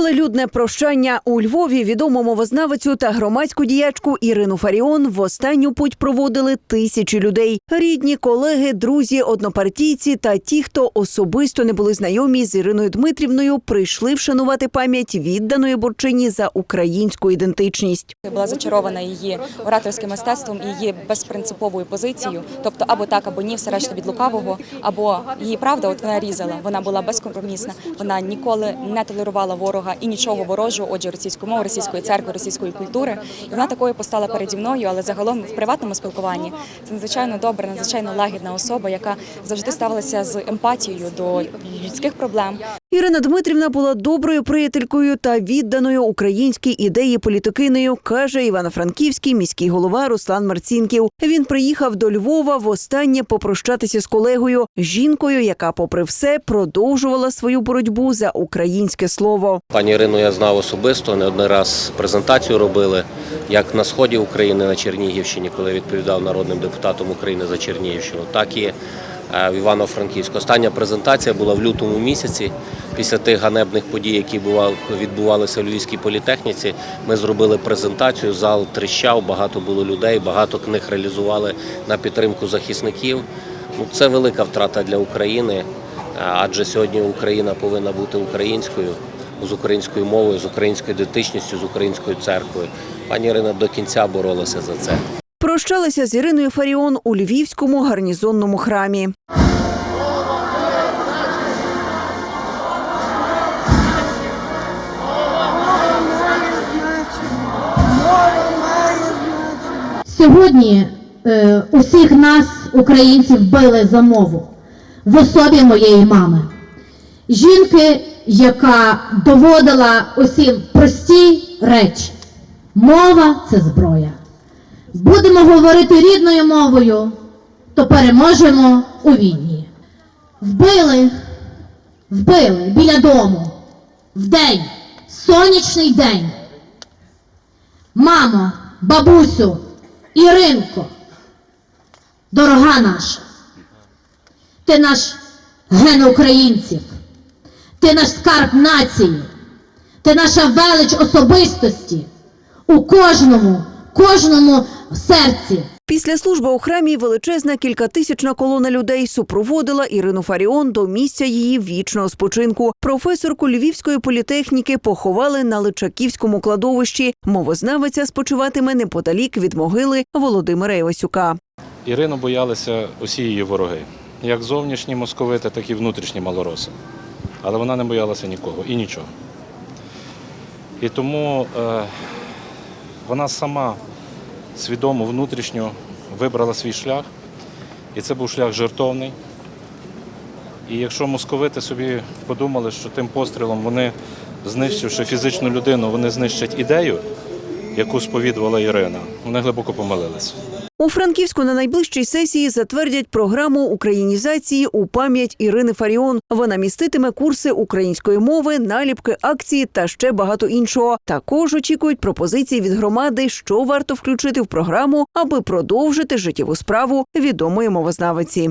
Велелюдне прощання у Львові відому мовознавицю та громадську діячку Ірину Фаріон в останню путь проводили тисячі людей. Рідні, колеги, друзі, однопартійці та ті, хто особисто не були знайомі з Іриною Дмитрівною, прийшли вшанувати пам'ять відданої борчині за українську ідентичність. Була зачарована її ораторським мистецтвом і її безпринциповою позицією. Тобто або так, або ні, все решта від лукавого, або її правда, от вона різала. Вона була безкомпромісна. Вона ніколи не толерувала ворога і нічого ворожого, отже, російської мови, російської церкви, російської культури. І вона такою постала переді мною, але загалом в приватному спілкуванні це надзвичайно добра, надзвичайно лагідна особа, яка завжди ставилася з емпатією до людських проблем. Ірина Дмитрівна була доброю приятелькою та відданою українській ідеї політикинею, каже івано-франківський міський голова Руслан Марцінків. Він приїхав до Львова востаннє попрощатися з колегою, жінкою, яка, попри все, продовжувала свою боротьбу за українське слово. Пані Ірину я знав особисто, не один раз презентацію робили, як на сході України на Чернігівщині, коли відповідав народним депутатом України за Чернігівщину, так і в Івано-Франківську. Остання презентація була в лютому місяці. Після тих ганебних подій, які бува- відбувалися в Львівській політехніці, ми зробили презентацію. Зал тріщав, багато було людей, багато книг реалізували на підтримку захисників. Ну, це велика втрата для України, е, адже сьогодні Україна повинна бути українською з українською мовою, з українською ідентичністю, з українською церквою. Пані Ірина до кінця боролася за це. Прощалися з Іриною Фаріон у львівському гарнізонному храмі. Сьогодні е, усіх нас, українців, били за мову в особі моєї мами. Жінки, яка доводила усі прості речі. Мова це зброя. Будемо говорити рідною мовою, то переможемо у війні. Вбили, вбили біля дому, в день, сонячний день. Мамо, бабусю, Іринко, дорога наша, ти наш ген українців, ти наш скарб нації, ти наша велич особистості. У кожному, кожному серці. Після служби у храмі величезна кількатисячна колона людей супроводила Ірину Фаріон до місця її вічного спочинку. Професорку Львівської політехніки поховали на Личаківському кладовищі. Мовознавиця спочиватиме неподалік від могили Володимира Івасюка. Ірину боялися усі її вороги, як зовнішні московити, так і внутрішні малороси. Але вона не боялася нікого і нічого. І тому е, вона сама свідомо внутрішньо вибрала свій шлях, і це був шлях жертовний. І якщо московити собі подумали, що тим пострілом вони, знищивши фізичну людину, вони знищать ідею, яку сповідувала Ірина, вони глибоко помилилися. У Франківську на найближчій сесії затвердять програму українізації у пам'ять Ірини Фаріон. Вона міститиме курси української мови, наліпки, акції та ще багато іншого. Також очікують пропозиції від громади, що варто включити в програму, аби продовжити життєву справу відомої мовознавиці.